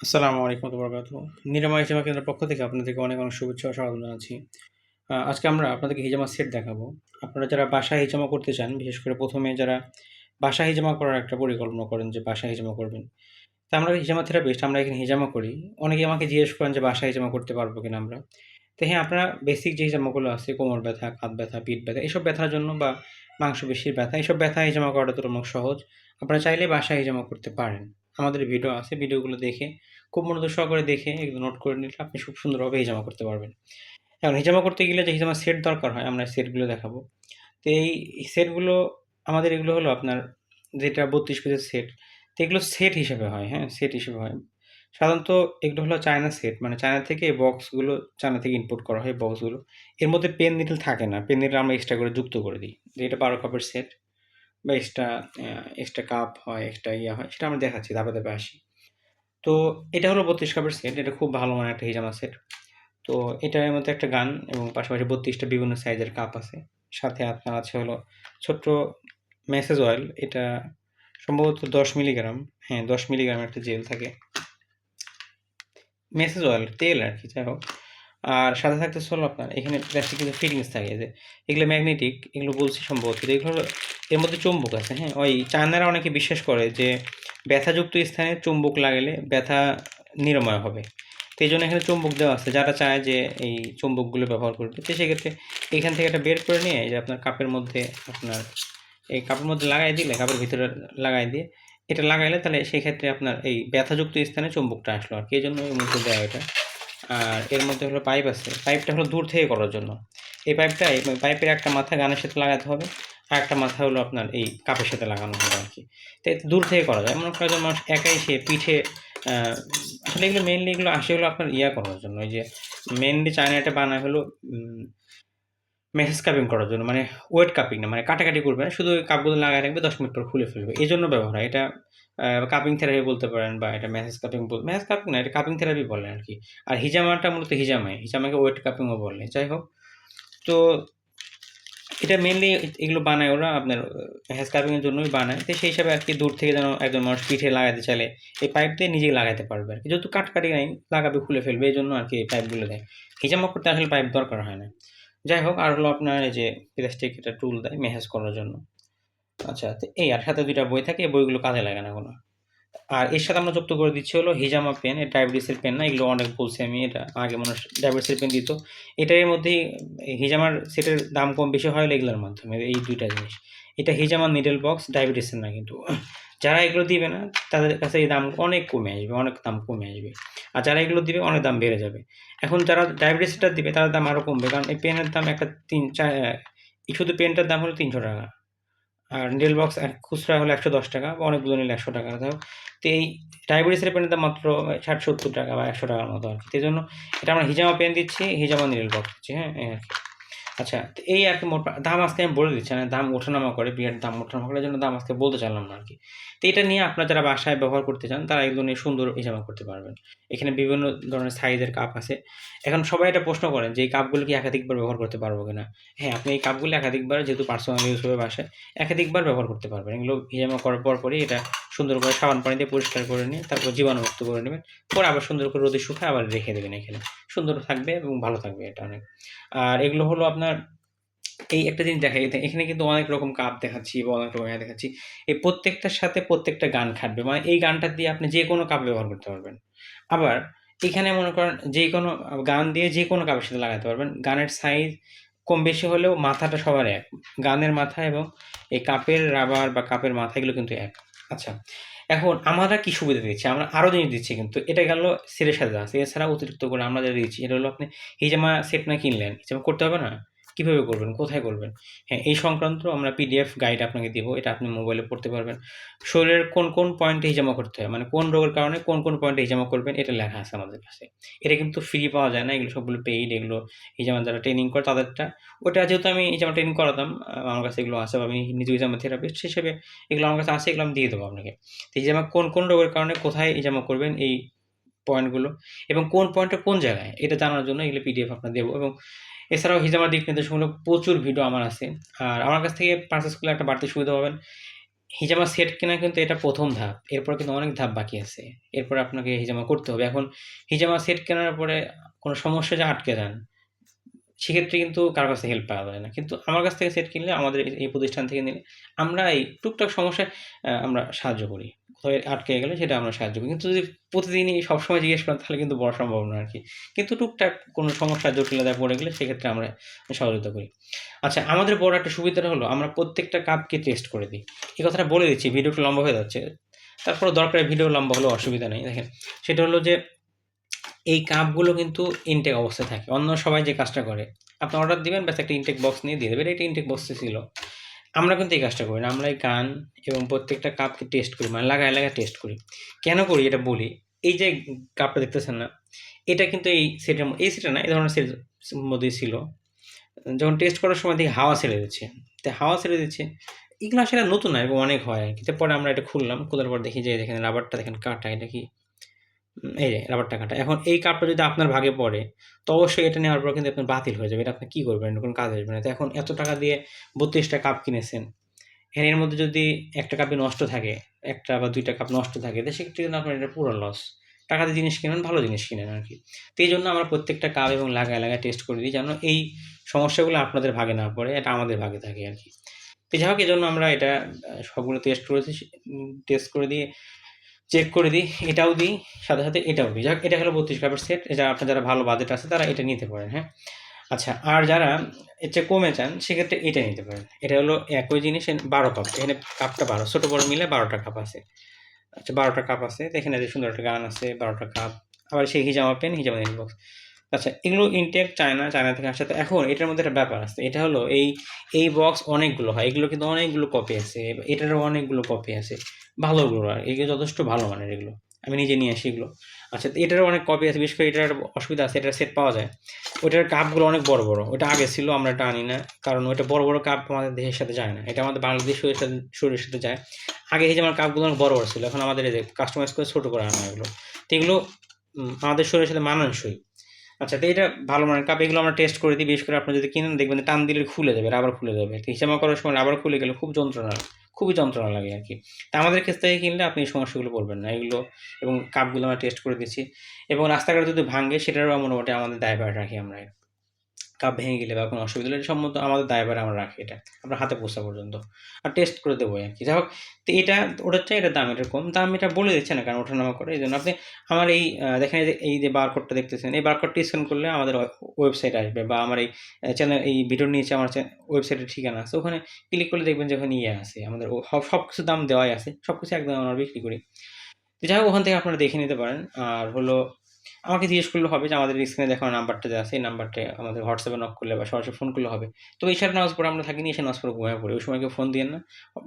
আসসালামু আলাইকুম বরকাত নিরাময় হিজামা কেন্দ্রের পক্ষ থেকে আপনাদেরকে অনেক অনেক শুভেচ্ছা ও স্বাগত জানাচ্ছি। আজকে আমরা আপনাদেরকে হিজামা সেট দেখাবো। আপনারা যারা বাসায় হিজামা করতে চান, বিশেষ করে প্রথমে যারা বাসা হিজামা করার একটা পরিকল্পনা করেন যে বাসা হিজামা করবেন, তা আমরা হিজামা থেরাপিস্ট, আমরা এখানে হিজামা করি। অনেকে আমাকে জিজ্ঞেস করেন যে বাসা হিজামা করতে পারব কিনা আমরা। তো হ্যাঁ আপনারা বেসিক যে হিজামাগুলো আছে, কোমর ব্যথা, কাঁধ ব্যথা, পিঠ ব্যথা এইসব ব্যথার জন্য বা মাংসপেশির ব্যথা এইসব ব্যথা হিজামা করাটা তুলনামূলক সহজ। আপনারা চাইলে বাসা হিজামা করতে পারেন। আমাদের ভিডিও আছে ভিডিওগুলো দেখে, খুব মনোযোগ সহকারে দেখে এগুলো নোট করে নিলে আপনি খুব সুন্দরভাবে হিজামা করতে পারবেন। এখন হিজামা করতে গেলে যে হিজামা সেট দরকার হয়, আমরা সেটগুলো দেখাবো। তো এই সেটগুলো আমাদের এগুলো হলো আপনার যেটা বত্রিশ পিসের সেট তো এগুলো সেট হিসেবে হয় হ্যাঁ সেট হিসেবে হয়। সাধারণত এগুলো হলো চায়না সেট মানে চায়না থেকে এই বক্সগুলো চায়না থেকে ইম্পোর্ট করা হয় বক্সগুলো এর মধ্যে পেন নিডল থাকে না পেন নিডল আমরা এক্সট্রা করে যুক্ত করে দিই যে এটা বারো কাপের সেট বা এক্সট্রা এক্সট্রা কাপ হয় এক্সট্রা ইয়া হয়, সেটা আমরা দেখাচ্ছি, ধাপে ধাপে আসি। তো এটা হলো বত্রিশ কাপের সেট এটা খুব ভালো মানে একটা হিজামা সেট তো এটার মধ্যে একটা গান এবং পাশাপাশি বত্রিশটা বিভিন্ন সাইজের কাপ আছে। সাথে আপনার আছে হলো ছোট্ট মেসেজ অয়েল এটা সম্ভবত দশ মিলিগ্রাম হ্যাঁ দশ মিলিগ্রাম একটা জেল থাকে। মেসেজ অয়েল তেল আর কি, যাই হোক। আর সাথে থাকতে হলো আপনার, এখানে প্লাস্টিক কিন্তু ফিটিংস থাকে, যে এগুলো ম্যাগনেটিক এগুলো বলছি সম্ভবত এগুলো এর মধ্যে চুম্বক আছে হ্যাঁ? ওই চায়নারা অনেকে বিশ্বাস করে যে ব্যথাযুক্ত স্থানে চুম্বক লাগালে ব্যথা নিরাময় হবে। তো এই জন্য এখানে চুম্বক দেওয়া আছে। যারা চায় যে এই চুম্বকগুলো ব্যবহার করবে, তো সেক্ষেত্রে এখান থেকে একটা বের করে নিয়ে যে আপনার কাপের মধ্যে আপনার এই কাপের মধ্যে লাগাই দিলে, কাপের ভিতরে লাগাই দিয়ে এটা লাগাইলে তাহলে সেই ক্ষেত্রে আপনার এই ব্যথাযুক্ত স্থানে চুম্বকটা আসলো আর কি। এই জন্য এর মধ্যে দেওয়া এটা। আর এর মধ্যে হলো পাইপ আছে। পাইপটা হলো দূর থেকে করার জন্য। এই পাইপটা এই পাইপের একটা মাথা গানের সাথে লাগাতে হবে। আর একটা মাথা হলো আপনার এই কাপের সাথে লাগানো হবে আর কি। তো দূর থেকে করা যায়। এমন কয়েকজন মানুষ একাই সে পিঠে আসলে এগুলো মেনলি এগুলো আসে হলো আপনার ইয়া করার জন্য। ওই যে মেনলি চায়না এটা বানায় হলো মেসেজ কাপিং করার জন্য। মানে ওয়েট কাপিং না মানে কাটাকাটি করবে না। শুধু ওই কাপগুলো লাগায় রাখবে, দশ মিনিট পর খুলে ফেলবে। এই জন্য ব্যবহার হয়। এটা কাপিং থেরাপি বলতে পারেন বা এটা মেসেজ কাপিং মেসেজ কাপিং না, এটা কাপিং থেরাপি বলে আর কি। আর হিজামাটা মূলত হিজামায় হিজামাকে ওয়েট কাপিংও বলে। যাই হোক। তো এটা মেনলি এগুলো বানায় ওরা আপনার হেয়ার কাপিংয়ের জন্যই বানায়। তো সেই হিসাবে আর কি দূর থেকে যেন একজন মানুষ পিঠে লাগাতে চাইলে এই পাইপ দিয়ে নিজেই লাগাতে পারবে আর কি যেহেতু কাটকাটি নাই লাগাবে, খুলে ফেলবে, এই জন্য আর কি এই পাইপগুলো দেয়। হিজামা করতে আসলে পাইপ দরকার হয় না। যাই হোক, আর হলো আপনার এই যে প্লাস্টিক এটা টুল দেয় মেহেজ করার জন্য। আচ্ছা তো এই আর সাথে দুইটা বই থাকে, এই বইগুলো কাজে লাগে না কোনো আর এর সাথে আমরা যুক্ত করে দিচ্ছি হলো হিজামা পেন এটা ডায়াবেটিসের পেন না, এগুলো অনেক বলছি আমি, এটা আগে মানুষ ডায়াবেটিসের পেন দিত। এটার মধ্যেই হিজামার সেটের দাম কম বেশি হয় এগুলোর মাধ্যমে, এই দুইটা জিনিস। এটা হিজামা নিডল বক্স ডায়াবেটিসের না কিন্তু। যারা এগুলো দিবে না, তাদের কাছে এই দাম অনেক কমে আসবে, অনেক দাম কমে আসবে। আর যারা এগুলো দিবে, অনেক দাম বেড়ে যাবে। এখন যারা ডায়াবেটিসটা দিবে, তাদের দাম আরও কমবে। কারণ এই পেনের দাম একটা তিন, চার শুধু পেনটার দাম হলো তিনশো টাকা। আর ডেল বক্স এক খুচরা হলো একশো দশ টাকা, বা অনেকগুলো নিলে একশো টাকা। তো তো এই ডায়াবেটিসের পেনের দাম মাত্র ষাট সত্তর টাকা বা একশো টাকার মতো আর কি। সেই জন্য এটা আমরা হিজামা পেন দিচ্ছি, হিজামা নীল বক্স দিচ্ছি হ্যাঁ আচ্ছা তো এই আর কি মোট দাম আজকে আমি বলে দিচ্ছি মানে দাম ওঠানামা করে বিরাট দাম ওঠানামা করে এই জন্য দাম আজকে বলতে চাইলাম না আর কি। তো এটা নিয়ে আপনারা যারা বাসায় ব্যবহার করতে চান, তারা এগুলো নিয়ে সুন্দর হিজামা করতে পারবেন। এখানে বিভিন্ন ধরনের সাইজের কাপ আছে। এখন সবাই এটা প্রশ্ন করেন যে, এই কাপগুলো কি একাধিকবার ব্যবহার করতে পারব কিনা? হ্যাঁ আপনি এই কাপগুলো একাধিকবার যেহেতু পার্সোনাল ইউজ হবে বাসায়, একাধিকবার ব্যবহার করতে পারবেন। এগুলো হিজামা করার পর পরই এটা সুন্দর করে সাবান পানি দিয়ে পরিষ্কার করে নিয়ে তারপর জীবাণুমুক্ত করে নেবেন। পরে আবার সুন্দর করে রোদে শুকায় আবার রেখে দেবেন এখানে। সুন্দর থাকবে এবং ভালো থাকবে এটা অনেক। আর এগুলো হলো আপনার এই একটা জিনিস দেখা গেছে এখানে কিন্তু অনেক রকম কাপ দেখাচ্ছি বা অনেক রকম দেখাচ্ছি। এই প্রত্যেকটার সাথে প্রত্যেকটা গান খাটবে। মানে এই গানটা দিয়ে আপনি যে কোনো কাপ ব্যবহার করতে পারবেন। আবার এখানে মনে করেন যে কোনো গান দিয়ে যে কোনো কাপের সাথে লাগাতে পারবেন। গানের সাইজ কম বেশি হলেও মাথাটা সবার এক। গানের মাথা এবং এই কাপের রাবার বা কাপের মাথা এগুলো কিন্তু এক। আচ্ছা এখন আমরা কি সুবিধা দিচ্ছি? আমরা আরও জিনিস দিচ্ছি কিন্তু, এটা গেল সেলের সাথে আছে এছাড়া অতিরিক্ত করে আমরা যেটা দিচ্ছি, এটা হলো আপনি হিজামা সেট না কিনলেন হিজামা করতে হবে না? কীভাবে করবেন, কোথায় করবেন? হ্যাঁ এই সংক্রান্ত আমরা পিডিএফ গাইড আপনাকে দিব, এটা আপনি মোবাইলে পড়তে পারবেন। শরীরের কোন কোন পয়েন্টে হিজামা করতে হয়? মানে কোন রোগের কারণে কোন কোন পয়েন্টে হিজামা করবেন? এটা লেখা আছে আমাদের কাছে। এটা কিন্তু ফ্রি পাওয়া যায় না, এগুলো সবগুলো পেইড এগুলো হিজামা যারা ট্রেনিং করে তাদেরটা, ওটা যেহেতু আমি হিজামা ট্রেনিং করাতাম আমার কাছে এগুলো আছে আমি নিজে হিজামা থেরাপিস্ট হিসেবে এগুলো আমার কাছে আছে, এগুলো আমি দিয়ে দেবো আপনাকে। তো হিজামা কোন কোন রোগের কারণে কোথায় হিজামা করবেন এই পয়েন্টগুলো এবং কোন পয়েন্টে কোন জায়গায়, এটা জানার জন্য এগুলো পিডিএফ আপনার দেবো এবং এছাড়াও হিজামার দিক নির্দেশমূলক প্রচুর ভিডিও আমার আছে। আর আমার কাছ থেকে পার্সেস করলে একটা বাড়তি সুবিধা পাবেন। হিজামা সেট কেনা কিন্তু এটা প্রথম ধাপ। এরপর কিন্তু অনেক ধাপ বাকি আছে। এরপর আপনাকে হিজামা করতে হবে। এখন হিজামা সেট কেনার পরে কোনো সমস্যা যে আটকে যান, সেক্ষেত্রে কিন্তু কারও কাছে হেল্প পাওয়া যায় না। কিন্তু আমার কাছ থেকে সেট কিনলে, আমাদের এই প্রতিষ্ঠান থেকে নিলে আমরা এই টুকটাক সমস্যায় আমরা সাহায্য করি। কোথাও আটকে গেলে, সেটা আমরা সাহায্য করি। কিন্তু যদি প্রতিদিনই সবসময় জিজ্ঞেস করেন, তাহলে কিন্তু বড় সম্ভব না আর কি কিন্তু টুকটাক কোনো সমস্যা জটিলতায় পড়ে গেলে সেক্ষেত্রে আমরা সহযোগিতা করি। আচ্ছা আমাদের বড় একটা সুবিধাটা হলো, আমরা প্রত্যেকটা কাপকে টেস্ট করে দিই। এই কথাটা বলে দিচ্ছি, ভিডিওটা লম্বা হয়ে যাচ্ছে। তারপরে দরকারি ভিডিও লম্বা হলেও অসুবিধা নেই। দেখেন, সেটা হলো যে, এই কাপগুলো কিন্তু ইনটেক অবস্থায় থাকে। অন্য সবাই যে কাজটা করে, আপনি অর্ডার দিবেন, ব্যাস একটা ইনটেক বক্স নিয়ে দিয়ে দেবেন। এটা ইনটেক বক্সে ছিল। আমরা কিন্তু এই কাজটা করি না। আমরা এই কান এবং প্রত্যেকটা কাপকে টেস্ট করি মানে লাগায় লাগায় টেস্ট করি। কেন করি এটা বলি? এই যে কাপটা দেখতেছেন না, এটা কিন্তু এই সেটের এই সেটে না, এই ধরনের সেটের মধ্যেই ছিল। যখন টেস্ট করার সময় দেখি হাওয়া ছেড়ে দিচ্ছে। তো হাওয়া ছেড়ে দিচ্ছে, এগুলো আসলে নতুন না এবং অনেক হয় আর কি। পরে আমরা এটা খুললাম, খোলার পর দেখি যে, দেখেন রাবারটা দেখেন কাটা, এটা কি এই যে রাবারটা কাটা এখন এই কাপটা যদি আপনার ভাগে পড়ে, তো অবশ্যই এটা নেওয়ার পর কিন্তু আপনার বাতিল হয়ে যাবে। এটা আপনি কী করবেন? কোনো কাজ আসবে না। তো এখন এত টাকা দিয়ে বত্রিশটা কাপ কিনেছেন, এর মধ্যে যদি একটা কাপে নষ্ট থাকে, একটা বা দুইটা কাপ নষ্ট থাকে, তো সেক্ষেত্রে কিন্তু আপনার এটা পুরো লস টাকা দিয়ে জিনিস কিনেন, ভালো জিনিস কিনেন আর কি। তো এই জন্য আমরা প্রত্যেকটা কাপ এবং লাগায় লাগায় টেস্ট করে দিই যেন এই সমস্যাগুলো আপনাদের ভাগে না পড়ে, এটা আমাদের ভাগে থাকে আর কি। তো যাই হোক এই জন্য আমরা এটা সবগুলো টেস্ট করেছি টেস্ট করে দিয়ে চেক করে দিই, এটাও দিই, সাথে সাথে এটাও দিই। যাক, এটা হলো বত্রিশ কাপের সেট যা আপনার যারা ভালো বাজেট আছে, তারা এটা নিতে পারেন হ্যাঁ? আচ্ছা আর যারা এর চেয়ে কমে চান, সেক্ষেত্রে এটা নিতে পারেন। এটা হলো একই জিনিস বারো কাপ, এখানে কাপটা বারো, ছোটো বড় মিলে বারোটা কাপ আছে। আচ্ছা বারোটা কাপ আছে এখানে যে সুন্দর একটা গান আছে, বারোটা কাপ। আবার সেই হিজামা পেন, হিজামা বক্স আচ্ছা এগুলো ইনটেক চায়না চায়না থেকে আসছে তো এখন এটার মধ্যে একটা ব্যাপার আছে। এটা হলো এই এই বক্স অনেকগুলো হয়। এগুলো কিন্তু অনেকগুলো কপি আছে। এটারও অনেকগুলো কপি আছে। ভালোগুলো আর এগুলো যথেষ্ট ভালো মানের এগুলো। আমি নিজে নিয়ে আসি এগুলো। আচ্ছা এটারও অনেক কপি আছে। বিশেষ করে এটার অসুবিধা আছে। এটার সেট পাওয়া যায়। ওটার কাপগুলো অনেক বড় বড়। ওটা আগে ছিল, আমরা এটা আনি না। কারণ ওইটা বড় বড় কাপ আমাদের দেশের সাথে যায় না। এটা আমাদের বাংলাদেশ শরীরের সাথে শরীরের সাথে যায়। আগে এই যে আমার কাপগুলো অনেক বড় বড় ছিল। এখন আমাদের কাস্টমাইজ করে ছোটো করে আনা এগুলো। তো এগুলো আমাদের শরীরের সাথে মানানসই। আচ্ছা তো এটা ভালো মানের কাপ এগুলো আমরা টেস্ট করে দিই, বিশেষ করে আপনি যদি কিনেন, দেখবেন টান দিলে খুলে যাবে, আবার খুলে যাবে। তো হিসাব করার সময় আবার খুলে গেলে খুব যন্ত্রণা, খুবই যন্ত্রণা লাগে আর কি। তা আমাদের ক্ষেত্রে থেকে কিনলে আপনি এই সমস্যাগুলো পড়বেন না, এগুলো এবং কাপগুলো আমরা টেস্ট করে দিচ্ছি এবং রাস্তাঘাট যদি ভাঙে, সেটারও মোটামুটি আমাদের দায়ভার রাখি আমরা কাপ ভেঙে গেলে বা কোনো অসুবিধা হলে সম্মত আমাদের দায়ভার আমরা রাখি এটা। আমরা হাতে পোষা পর্যন্ত। আর টেস্ট করে দেবো আর কি। যাই হোক, তো এটা, ওটার চেয়ে এটা দাম এটা কম। দাম এটা বলে দিচ্ছে না কারণ ওঠানামা করে। এই জন্য আপনি আমার এই দেখেন এই যে- বারকোডটা দেখতেছেন, এই বারকোডটি স্ক্যান করলে আমাদের ওয়েবসাইট আসবে বা আমার এই চ্যানেল এই ভিডিওর নিচে আমার ওয়েবসাইটের ঠিকানা আছে। ওখানে ক্লিক করলে দেখবেন যে ওখানে ইয়ে আছে। আমাদের সব কিছু দাম দেওয়াই আছে। সব কিছু একদম আমরা বিক্রি করি। তো যাই হোক, ওখান থেকে আপনারা দেখে নিতে পারেন। আর হলো আমাকে জিজ্ঞেস করলে হবে যে আমাদের স্ক্রিনে দেখানো নাম্বারটা যে আছে, এই নাম্বারটা আমাদের হোয়াটসঅ্যাপে নক করলে বা সরাসরি ফোন করলে হবে। তো এই সাথে নামাজ পড়ে আমরা থাকিনি এসে নামাজ পড়ে ঘুমিয়ে পড়ি। ওই সময় কেউ ফোন দিয়ে না।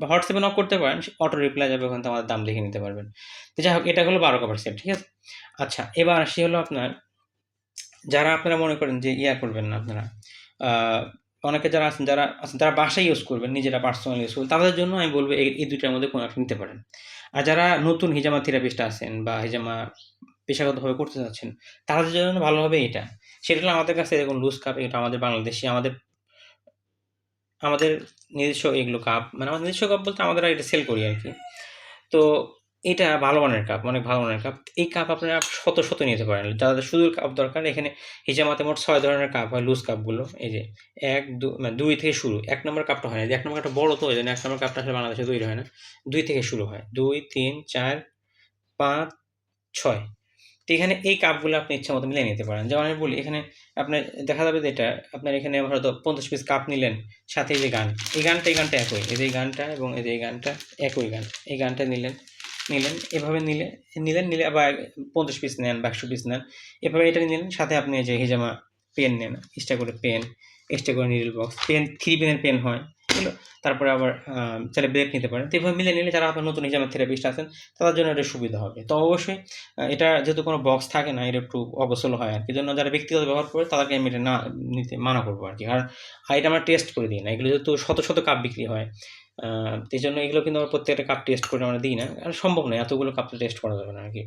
হোয়াটসঅ্যাপে নক করতে পারেন অটো রিপ্লাই যাবে, ওখান থেকে আমাদের দাম দেখে নিতে পারবেন। তো যাই হোক, এটা হলো বারো কাপড় সেট ঠিক আছে? আচ্ছা এবার আসি হলো আপনার, যারা আপনারা মনে করেন যে ইয়া করবেন না আপনারা অনেকে যারা আছেন যারা আছেন তারা বাসায় ইউজ করবেন, নিজেরা পার্সোনাল ইউজ করবেন, তাদের জন্য আমি বলব এই এই দুইটার মধ্যে কোনো একটা নিতে পারেন আর যারা নতুন হিজামা থেরাপিস্ট আছেন বা হিজামা পেশাগতভাবে করতে চাচ্ছেন, তাদের জন্য ভালো হবে এটা। সেটা হলো আমাদের কাছে এরকম লুজ কাপ এটা আমাদের বাংলাদেশি, আমাদের আমাদের নিজস্ব এগুলো কাপ মানে আমাদের নিজস্ব কাপ বলতে আমাদের এটা সেল করি আর কি তো এটা ভালো মানের কাপ অনেক ভালো মানের কাপ এই কাপ আপনারা শত শত নিতে পারেন। যাদের শুধু কাপ দরকার, এখানে হিজামাতে মোট ছয় ধরনের কাপ হয় লুজ কাপগুলো এই যে এক মানে দুই থেকে শুরু, এক নম্বর কাপটা হয় না। যে এক নম্বর কাপটা বড় তো ওই জন্য এক নম্বর কাপটা আসলে বাংলাদেশে তৈরি হয় না। দুই থেকে শুরু হয়। দুই, তিন, চার, পাঁচ, ছয়। তো এখানে এই কাপগুলো আপনি ইচ্ছা মতো মিলিয়ে নিতে পারেন। যেমন আমি বলি, এখানে আপনার দেখা যাবে যে এটা আপনার এখানে হয়তো পঞ্চাশ পিস কাপ নিলেন, সাথে যে গান, এই গানটা এই গানটা একই, এই যে গানটা এবং এই যে এই গানটা একই গান, এই গানটা নিলেন নিলেন, এভাবে নিলে, নিলেন, নিলে আবার পঞ্চাশ পিস নেন বা একশো পিস নেন, এভাবে এটা নিলেন, সাথে আপনি যে হিজামা পেন নেন এক্সট্রা করে পেন এক্সট্রা করে নিডল বক্স পেন থ্রি পেনের পেন হয় তারপরে আবার চাইলে ব্রেক নিতে পারেন। তো এভাবে মিলে নিলে যারা আপনার নতুন হিজামা থেরাপিস্ট আছেন, তাদের জন্য এটা সুবিধা হবে। তো অবশ্যই এটা যেহেতু কোনো বক্স থাকে না, এটা একটু অবসল হয় আর কি জন্য যারা ব্যক্তিগত ব্যবহার করে, তাদেরকে আমি এটা না নিতে মানা করব আর কি আর এটা আমরা টেস্ট করে দিই না। এগুলো যেহেতু শত শত কাপ বিক্রি হয় এই জন্য এগুলো কিন্তু আমরা প্রত্যেকটা কাপ টেস্ট করে আমরা দিই না। আর সম্ভব নয়, এতগুলো কাপ টেস্ট করা যাবে না আর কি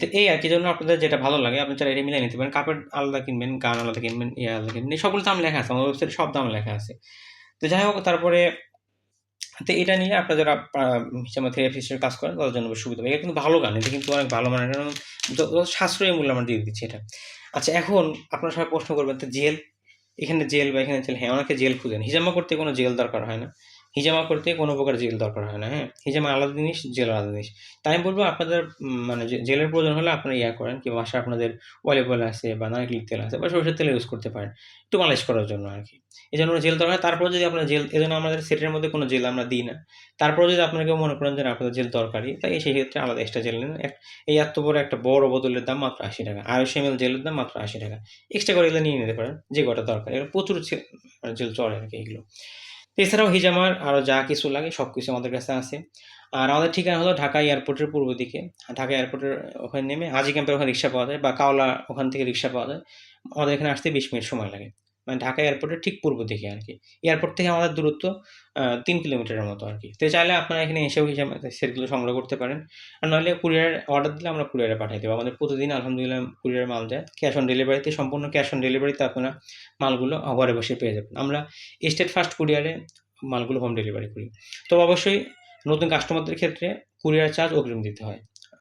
তো এই আর কি জন্য আপনাদের যেটা ভালো লাগে, আপনি চাইলে এটা মিলিয়ে নিতে পারেন। কাপের আলাদা কিনবেন, গান আলাদা কিনবেন ইয়ে আলাদা কিনবেন সবগুলো দাম লেখা আছে। আমার ওয়েবসাইটে সব দাম লেখা আছে। তো যাই হোক তারপরে তো এটা নিয়ে আপনারা যারা হিসাবে থেরাপি হিসেবে কাজ করেন তাদের জন্য সুবিধা হবে। এটা কিন্তু ভালো গান। এটা কিন্তু অনেক ভালো মানে সাশ্রয়ী মূল্য আমরা দিয়ে দিচ্ছি এটা। আচ্ছা এখন আপনারা সবাই প্রশ্ন করবেন তো জেল? এখানে জেল বা এখানে জেল হ্যাঁ, অনেকে জেল খুঁজেন। হিজামা করতে কোনো জেল দরকার হয় না। হিজামা করতে কোনো প্রকার জেল দরকার হয় না, হ্যাঁ? হিজামা আলাদা জিনিস, জেল আলাদা জিনিস। তাই আমি বলব আপনাদের মানে জেলের প্রয়োজন হলে আপনারা ইয়া করেন কিংবা বাসায় আপনাদের অলিভ অয়েল আছে বা নারিকেল তেল আছে বা সরিষার তেল ইউজ করতে পারেন। একটু মালিশ করার জন্য আর কি এই জন্য জেল দরকার। তারপরেও যদি আপনার জেল এজন্য আমাদের সেটের মধ্যে কোনো জেল আমরা দিই না। তারপরেও যদি আপনারা কেউ মনে করেন যে আপনাদের জেল দরকারি, তাই সেক্ষেত্রে আলাদা এক্সট্রা জেল নেন। এই এত বড় একটা বড় বোতলের দাম মাত্র আশি টাকা ৳৮০ ২৫০ এমএল জেলের দাম মাত্র ৳৮০ এক্সট্রা করে এগুলো নিয়ে নিতে পারেন, যে কটা দরকার। এগুলো প্রচুর ছে জেল চলে আর কি এগুলো। এছাড়াও হিজামার আরও যা কিছু লাগে সব কিছু আমাদের কাছে আছে। আর আমাদের ঠিকানা হলো ঢাকা এয়ারপোর্টের পূর্ব দিকে। ঢাকা এয়ারপোর্টের ওখানে নেমে হাজি ক্যাম্পের ওখানে রিক্সা পাওয়া যায় বা কাওলা ওখান থেকে রিক্সা পাওয়া যায়। আমাদের এখানে আসতে ২০ মিনিট সময় লাগে। মানে ঢাকা এয়ারপোর্টের ঠিক পূর্ব দিকে আর কি এয়ারপোর্ট থেকে আমাদের দূরত্ব তিন কিলোমিটারের মতো আরকি। তো চাইলে আপনারা এখানে এসেও হিজামা সেটগুলো সংগ্রহ করতে পারেন। আর নইলে কুরিয়ার অর্ডার দিলে আমরা কুরিয়ারে পাঠাই দেবো আমাদের প্রতিদিন আলহামদুলিল্লাহ কুরিয়ারে মাল যায়। ক্যাশ অন ডেলিভারিতে সম্পূর্ণ ক্যাশ অন ডেলিভারিতে আপনারা মালগুলো ঘরে বসে পেয়ে যাবেন। আমরা স্টেট ফার্স্ট কুরিয়ারে মালগুলো হোম ডেলিভারি করি। তো অবশ্যই নতুন কাস্টমারদের ক্ষেত্রে কুরিয়ার চার্জ অগ্রিম দিতে হয়।